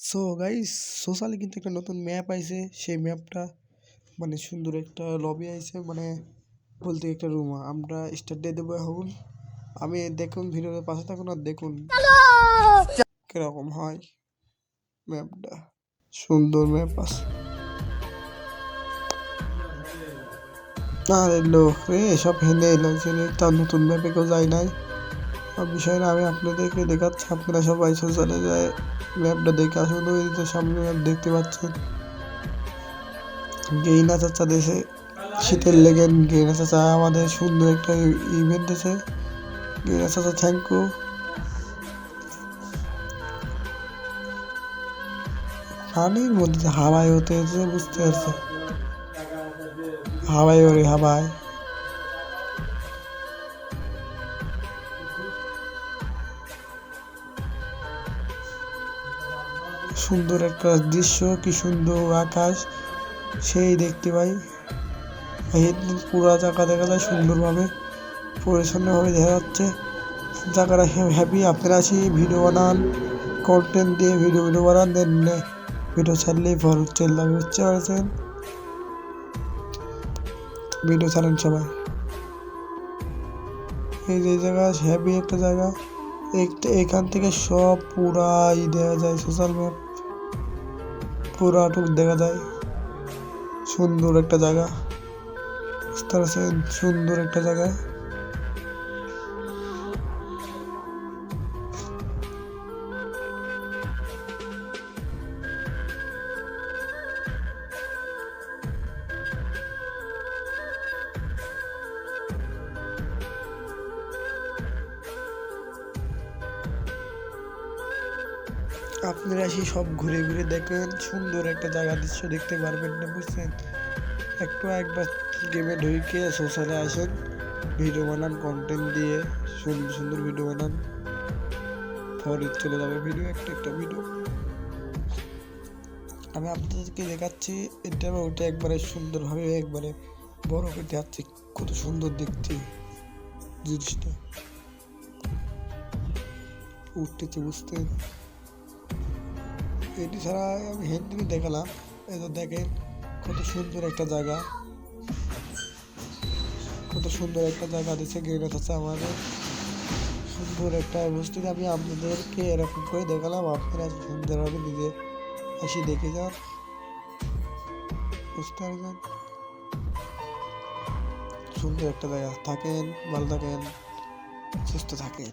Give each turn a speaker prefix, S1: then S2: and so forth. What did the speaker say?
S1: So guys সোশ্যালে কিন্তু একটা নতুন ম্যাপ আইছে। সেই ম্যাপটা মানে সুন্দর একটা লবি আইছে। মানে বলতে একটা রুম আমরা স্টার্ট দিয়ে দেবো এখন। আমি দেখুন ভিডিওর পাশে থাকুন আর দেখুন কীরকম হয় ম্যাপটা সুন্দর ম্যাপ আছে। আরে লোক রে, সব লাগছে রে। তার নতুন ম্যাপে কেউ যায় নাই। আর বিষয়টা আমি আপনাদেরকে দেখাচ্ছি। আপনারা সবাই সোশ্যালে যায় ম্যাপটা দেখে আসুন। ওই যে সামনে ম্যাপ দেখতে পাচ্ছেন। গেইনা চাচা দেশে শীতের লেগে গেইনা চাচা আমাদের সুন্দর একটা ইভেন্ট আছে। গেইনা চাচা থ্যাংক ইউ পানির মধ্যে হাওয়ায় হতে বুঝতে পারছে হাওয়ায় ওরে হাওয়ায়। সুন্দর একটা দৃশ্য, কি সুন্দর আকাশ। সেই দেখতে পাই। পুরা জায়গা দেখা যায় সুন্দরভাবে পরিচ্ছন্নভাবে দেখা যাচ্ছে। জায়গাটা হ্যাপি আপনারা আসি ভিডিও বানান কন্টেন্ট দিয়ে ভিডিও ভিডিও বানান দেন ভিডিও ছাড়লেই হচ্ছে লাভ হচ্ছে পারছেন? ভিডিও ছাড়েন সবাই। এই যে জায়গা হ্যাপি একটা জায়গা। এখান থেকে সব পুরাই দেওয়া যায় সোশ্যাল ম্যাপ পুরাটুক দেখা যায়। সুন্দর একটা জায়গা। বুঝতে পারছেন সুন্দর একটা জায়গা। আপনারা সেই সব ঘুরে ঘুরে দেখেন, সুন্দর একটা জায়গা দৃশ্য দেখতে পারবেন না, বুঝছেন? একটু একবার গেমে ঢুকে সোশ্যালে আসেন ভিডিও বানান কন্টেন্ট দিয়ে সুন্দর সুন্দর ভিডিও বানান ফরে চলে যাবে ভিডিও একটা একটা ভিডিও আমি আপনাদেরকে দেখাচ্ছি, এটা ওটা একবারে সুন্দরভাবে, একবারে বড় করে দেখাচ্ছি, কত সুন্দর দেখতে জিনিসটা। উঠতেছে বুঝতেন এটি ছাড়া আমি হিন্দি দেখালাম। এই তো দেখেন, কত সুন্দর একটা জায়গা। কত সুন্দর একটা জায়গা দিচ্ছে গ্রেনেড আছে আমাদের। সুন্দর একটা অবস্থিত। আমি আপনাদেরকে এরকম করে দেখালাম। আপনারা সুন্দরভাবে নিজে এসে দেখে যান। সুন্দর একটা জায়গা। থাকেন, ভালো থাকেন, সুস্থ থাকেন।